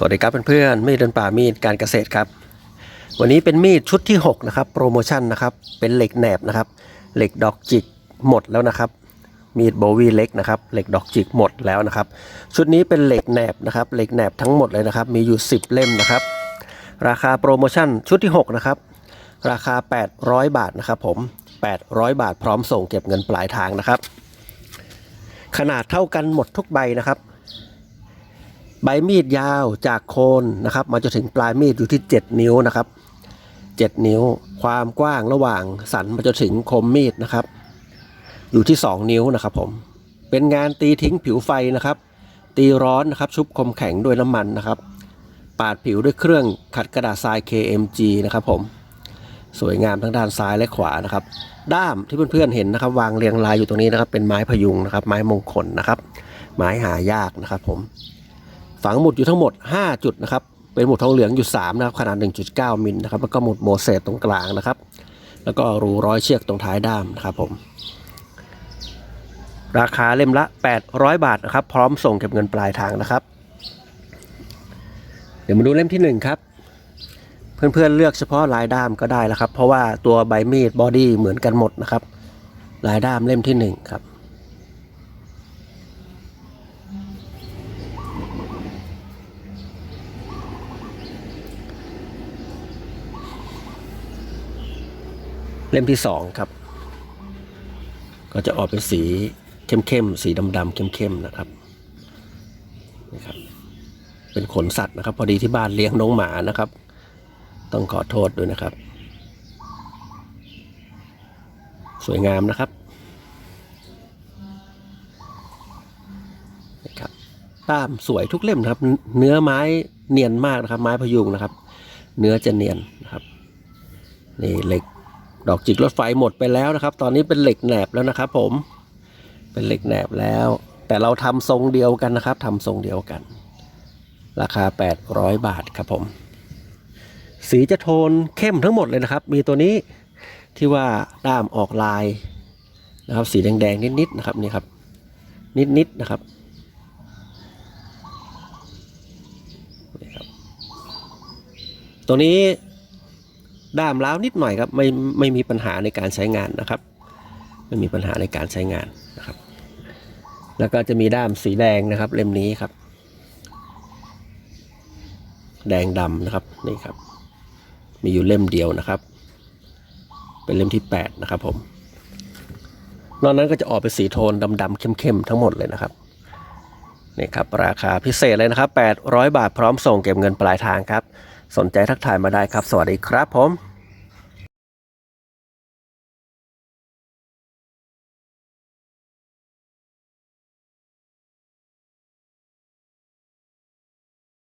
สวัสดีครับเพื่อนๆมีดเดินป่ามีดการเกษตรครับ วันนี้เป็นมีดชุดที่ 6 นะครับ โปรโมชั่นนะครับ เป็นเหล็กแหนบนะครับ เหล็กดอกจิกหมดแล้วนะครับ มีดโบวีเล็กนะครับ เหล็กดอกจิกหมดแล้วนะครับ ชุดนี้เป็นเหล็กแหนบนะครับ เหล็กแหนบทั้งหมดเลยนะครับ มีอยู่ 10 เล่มนะครับ ราคาโปรโมชั่นชุดที่ 6 นะครับ ราคา 800 บาทนะครับ ผม 800 บาทพร้อมส่งเก็บเงินปลายทางนะครับ ขนาดเท่ากันหมดทุกใบนะครับ ใบมีดยาวจากโคนนะครับมาจนถึงปลายมีดอยู่ที่ 7 นิ้วนะครับ 7 นิ้ว ความกว้างระหว่างสันมาจนถึงคมมีดนะครับ อยู่ที่ 2 นิ้วนะครับผมเป็นงานตีทิ้งผิวไฟนะครับ ตีร้อนนะครับชุบคมแข็งด้วยน้ำมันนะครับ ปาดผิวด้วยเครื่องขัดกระดาษทราย KMG นะครับผมสวยงามทั้งด้านซ้ายและขวานะครับ ด้ามที่เพื่อนๆเห็นนะครับ วางเรียงรายอยู่ตรงนี้นะครับ เป็นไม้พยุงนะครับ ไม้มงคลนะครับ ไม้หายากนะครับผม ฝังหมุดอยู่ทั้งหมด 5 จุดนะครับ เป็นหมุดทองเหลืองอยู่ 3 นะครับ ขนาด 1.9 มิลนะครับ แล้วก็หมุดโมเสสตรงกลางนะครับ แล้วก็รูร้อยเชือกตรงท้ายด้ามนะครับผม ราคาเล่มละ 800 บาทนะครับ พร้อมส่งเก็บเงินปลายทางนะครับ เดี๋ยวมาดูเล่มที่ 1 ครับ เพื่อนๆเลือกเฉพาะลายด้ามก็ได้แล้วครับ เพราะว่าตัวใบมีดบอดี้เหมือนกันหมดนะครับ ลายด้ามเล่มที่ 1 ครับ เล่มที่สองครับ ก็จะออกเป็นสีเข้มๆสีดำๆเข้มๆนะครับนี่ครับ เป็นขนสัตว์นะครับ พอดีที่บ้านเลี้ยงน้องหมานะครับ ต้องขอโทษด้วยนะครับ สวยงามนะครับนี่ครับตามสวยทุกเล่มนะครับ เนื้อไม้เนียนมากนะครับ ไม้พยุงนะครับ เนื้อจะเนียนนะครับนี่เหล็ก ดอกจิกรถไฟหมดไปแล้วนะครับ ตอนนี้เป็นเหล็กแหนบแล้วนะครับ ผม เป็นเหล็กแหนบแล้ว แต่เราทำทรงเดียวกันนะครับทำทรงเดียวกัน ราคา 800 บาทครับผม สีจะโทนเข้มทั้งหมดเลยนะครับ มีตัวนี้ที่ว่าด้ามออกลายนะครับ สีแดงๆนิดๆนะครับนี่ครับ นิดๆนะครับนี่ครับตัวนี้ ด้ามล้าวนิดหน่อยครับไม่ไม่มีปัญหาในการใช้งานนะครับ ไม่มีปัญหาในการใช้งานนะครับ แล้วก็จะมีด้ามสีแดงนะครับ เล่มนี้ครับ แดงดำนะครับนี่ครับ มีอยู่เล่มเดียวนะครับ เป็นเล่มที่ 8 นะครับผมนอกนั้นก็จะออกเป็นสีโทนดำๆเข้มๆทั้งหมดเลยนะครับนี่ครับราคาพิเศษเลยนะครับ 800 บาทพร้อมส่งเก็บเงินปลายทางครับ สนใจทักทายมาได้ครับ สวัสดีครับผม